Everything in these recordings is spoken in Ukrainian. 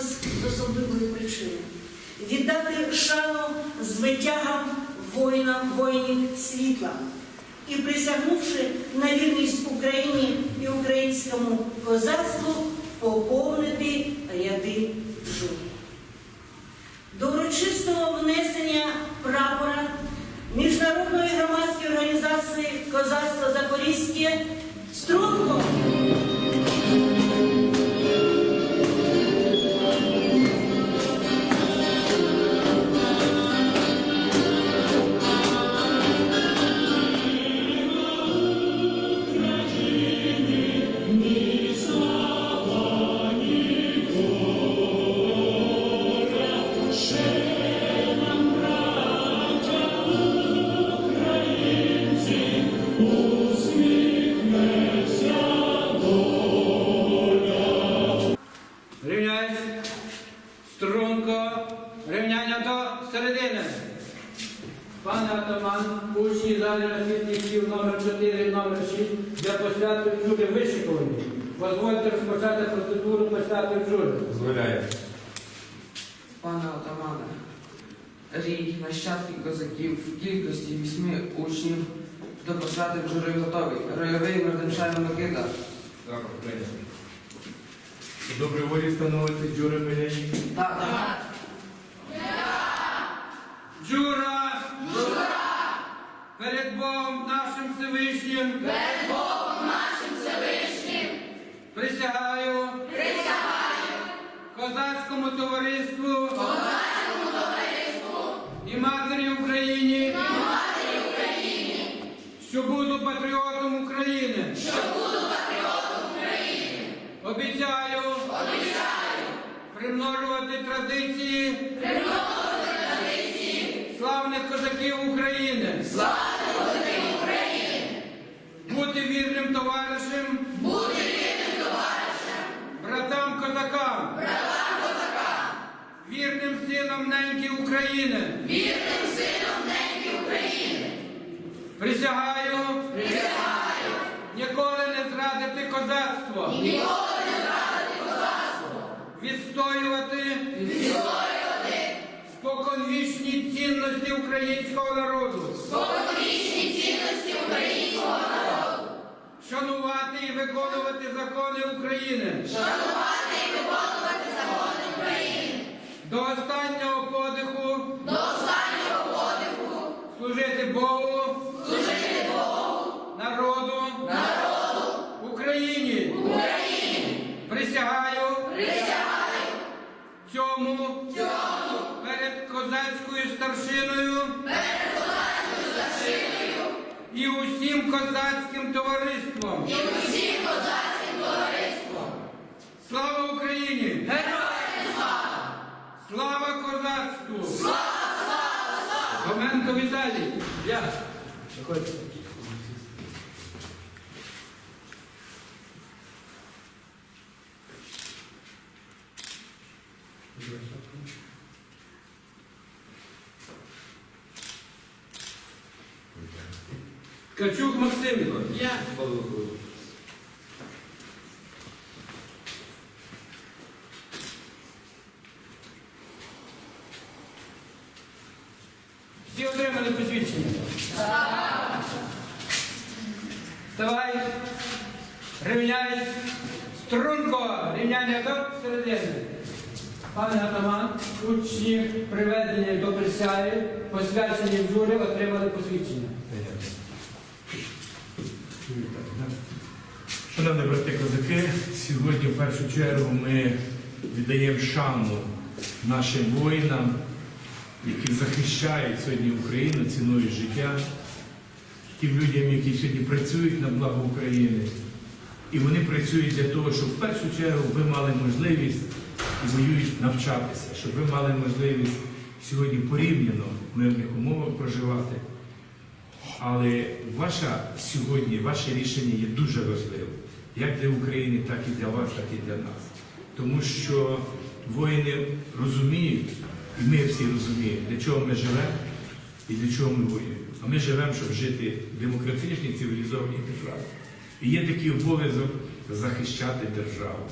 зібрались з особливої причини віддати шану звитягам воїнам воїнів світла і присягнувши на вірність Україні і українському козацтву, поповнити ряди джун. До урочистого внесення прапора Міжнародної громадської організації Козацтво Запорізьке струнко. Рій нащадків козаків в кількості вісьми учнів до посади в жури готовий. Ройовий Мерденшайн Микита. Запах прийнято. Доброї волі встановити Джури Миляні. Так, так. Джура! Джура! Перед Богом нашим Всевишнім! Перед Богом нашим Всевишнім! Присягаю! Присягаю! Козацькому товариству! Козацькому буду патріотом України! Що буду патріотом України! Обіцяю! Обіцяю! Примножувати традиції! славних козаків України. Славних козаків України. Бути вірним товаришем. Бути вірним товаришем. Братам козакам. Братам козакам. Вірним сином неньки України. Вірним цінності українського народу. Споконвічні цінності українського народу. Шанувати і виконувати закони України. Шанувати і виконувати закони України. До останнього подиху. До останнього подиху. Служити Богу. Служити Богу. Народу. Народу. Україні. Україні. Присягаю. Присягаю. Цьому. Перед козацькою старшиною. Перед козацькою старшиною. І усім козацьким товариством. І усім козацьким товариством. Слава Україні! Героям слава! Слава козацтву! Слава, слава, слава! Гоменко Віталій! Я. Виходьте. Ткачук Максимко. Я. Всі отримали посвідчення? Вставай. Рівняйсь. Струнко. Рівняння до середини. Пане атаман, учні приведені до присяги, посвячені в журі, отримали посвідчення. Шановні брати козаки, сьогодні в першу чергу ми віддаємо шану нашим воїнам, які захищають сьогодні Україну ціною життя, тим людям, які сьогодні працюють на благо України. І вони працюють для того, щоб в першу чергу ви мали можливість і воюють навчатися, щоб ви мали можливість сьогодні порівняно в мирних умовах проживати. Але ваша сьогодні, ваше рішення є дуже важливим, як для України, так і для вас, так і для нас. Тому що воїни розуміють, і ми всі розуміємо, для чого ми живемо і для чого ми воюємо. А ми живемо, щоб жити в демократичній, цивілізованій державі. І є такий обов'язок захищати державу.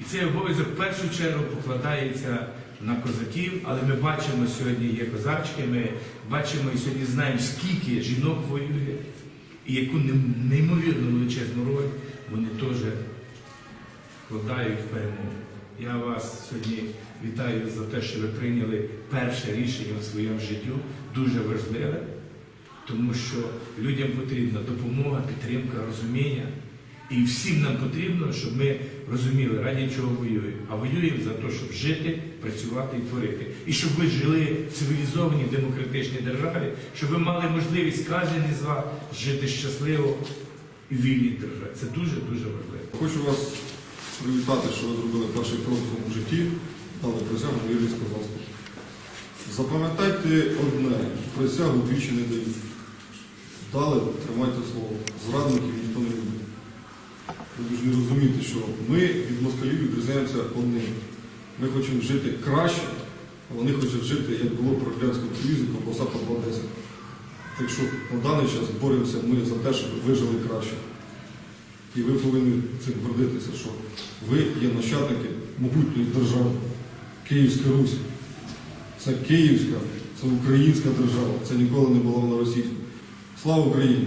І цей обов'язок в першу чергу покладається на козаків, але ми бачимо сьогодні є козачки, ми бачимо і сьогодні знаємо, скільки жінок воює, і яку неймовірно величезну роль вони теж вкладають в перемогу. Я вас сьогодні вітаю за те, що ви прийняли перше рішення у своєму життю, дуже важливе, тому що людям потрібна допомога, підтримка, розуміння. І всім нам потрібно, щоб ми розуміли, раді чого воюємо. А воюємо за те, щоб жити, працювати і творити. І щоб ви жили в цивілізованій демократичній державі, щоб ви мали можливість кожен із вас жити щасливо і вільній державі. Це дуже дуже важливо. Хочу вас привітати, що ви зробили перший крок в житті, дали присягу вірність козацтву. Запам'ятайте одне, присягу двічі не дають. Дали, тримайте слово. Зрадників ніхто не любить. Ви повинні розуміти, що ми від москалів відрізняємося одним. Ми хочемо жити краще, а вони хочуть жити, як було при Радянському Союзі, ковбаса по 2.10. Так що на даний час боремося ми за те, щоб ви жили краще. І ви повинні цим гордитися, що ви є нащадники могутньої держави, Київська Русь. Це Київська, це українська держава, це ніколи не була вона російська. Слава Україні!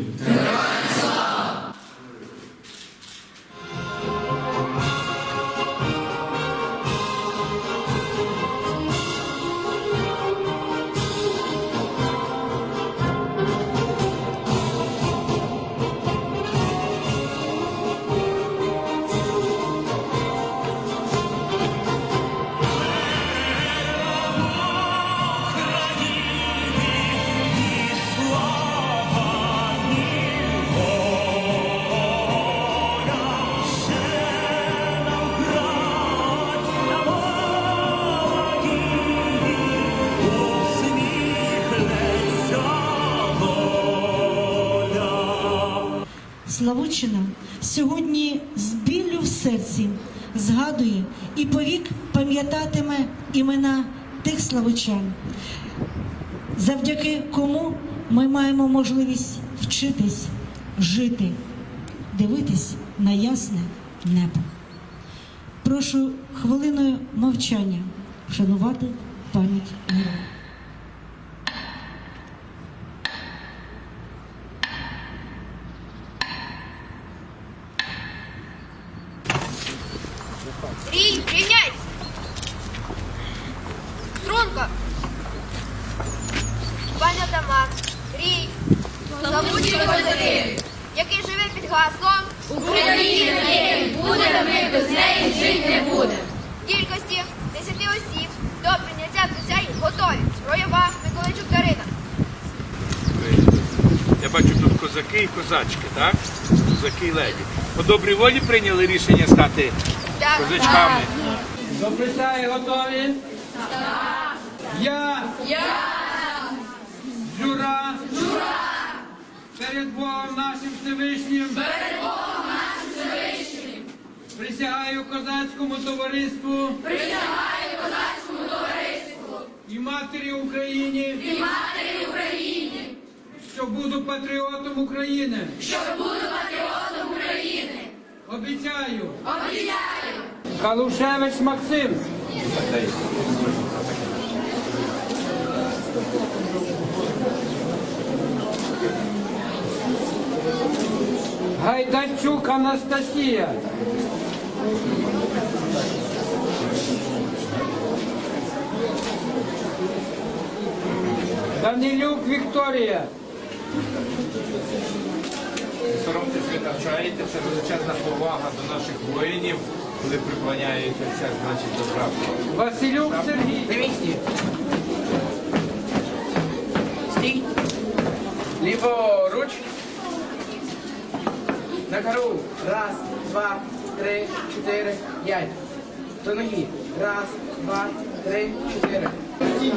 Славучина сьогодні з біллю в серці згадує і повік пам'ятатиме імена тих славучан, завдяки кому ми маємо можливість вчитись, жити, дивитись на ясне небо. Прошу хвилиною мовчання вшанувати пам'ять Рій, рівняйсь! Струнко! Пане Тамар, рій! Славучі козаки! Який живе під гаслом України не буде, ми без неї жити не будемо. кількості 10 осіб до прийняття присяги готові. Роєва Миколайчук Дарина. Я бачу тут козаки і козачки, так? Козаки і леді. По добрій волі прийняли рішення стати Так. козачками. До присяги готові? Я. Я. Жура. Жура. Перед Богом нашим Всевишнім. Перед Богом нашим Всевишнім. Присягаю козацькому товариству. Присягаю козацькому товариству. І матері Україні. І матері Україні. Що буду патріотом України. Що буду патріотом України. Обіцяю. Обіцяю. Калушевич Максим. Гайдарчук Анастасія. Данилюк Вікторія. Соромтесь, ви навчаєте, це величезна повага до наших воїнів, коли приклоняється все, значить добра. Василюк Сергій. На місці. Стій. Ліворуч. На кору. Раз, два, три, чотири, п'ять. До ноги. Раз, два, три, чотири. Стій.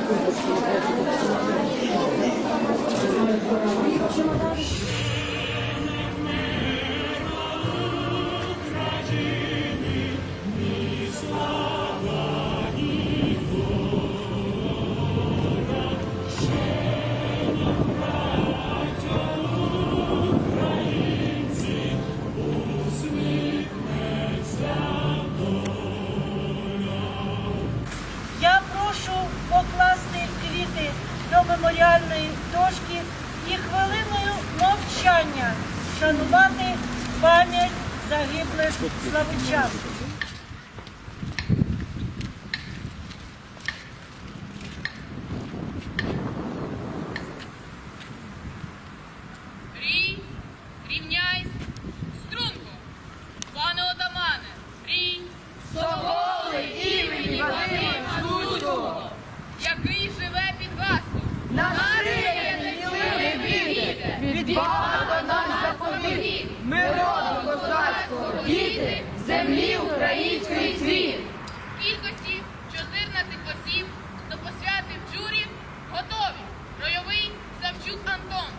Землі української цвіт. Кількості 14 осіб до посвяти в джурі готові. Ройовий Савчук Антон.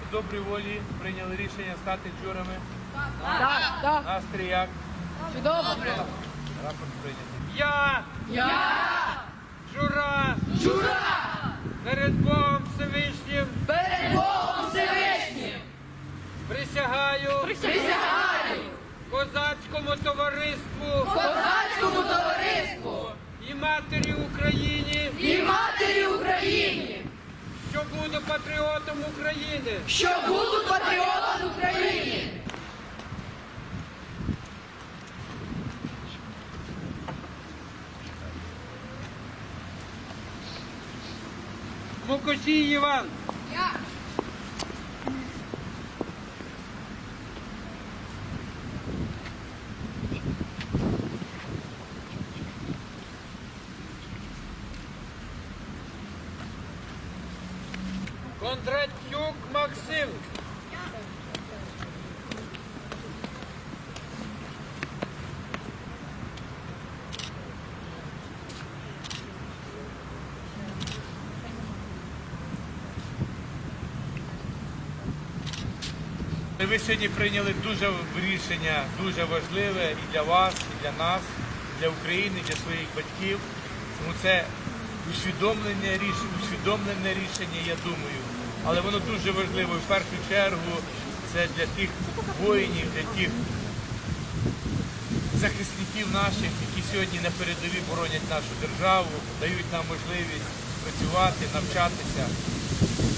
По добрій волі прийняли рішення стати джурами. Так, так. Настрій як? Чудово. Рапорт прийнятий. Я! Я! Жура! Жура! Перед Богом Всевишнім Перед Богом Всевишнім! присягаю Присягаю! Товариству Козацькому товариству! і матері Україні, І матері Україні! що буду патріотом України. Що буду патріотом України! Мукосій Іван. Я. Кондратюк Максим. Ви сьогодні прийняли дуже рішення, дуже важливе і для вас, і для нас, і для України, і для своїх батьків. Тому це усвідомлення рішення, усвідомлене рішення, я думаю. Але воно дуже важливо і в першу чергу це для тих воїнів, для тих захисників наших, які сьогодні на передовій боронять нашу державу, дають нам можливість працювати, навчатися.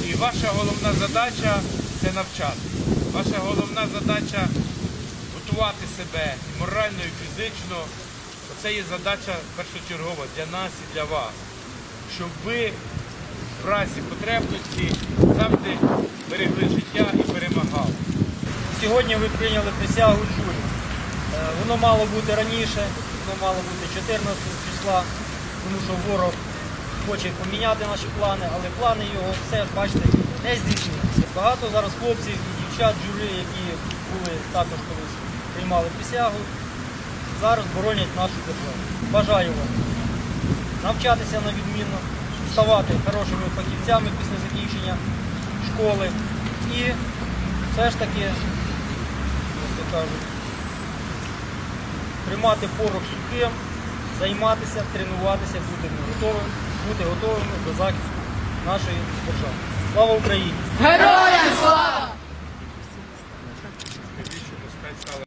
І ваша головна задача це навчати. Ваша головна задача готувати себе морально, і фізично. Це є задача першочергова для нас і для вас. Щоб ви в разі потребності завжди берегли життя і перемагали. Сьогодні ви прийняли присягу журі. Е, Воно мало бути раніше, воно мало бути 14 числа, тому що ворог хоче поміняти наші плани, але плани його все бачите не здійснилися. Багато зараз хлопців дівчат журі, які були також колись приймали присягу, зараз боронять нашу державу. Бажаю вам навчатися на відмінно, ставати хорошими фахівцями після закінчення школи і все ж таки, як то кажуть, тримати порох сухим, займатися, тренуватися, бути готовим, бути готовими до захисту нашої держави. Слава Україні! Героям слава!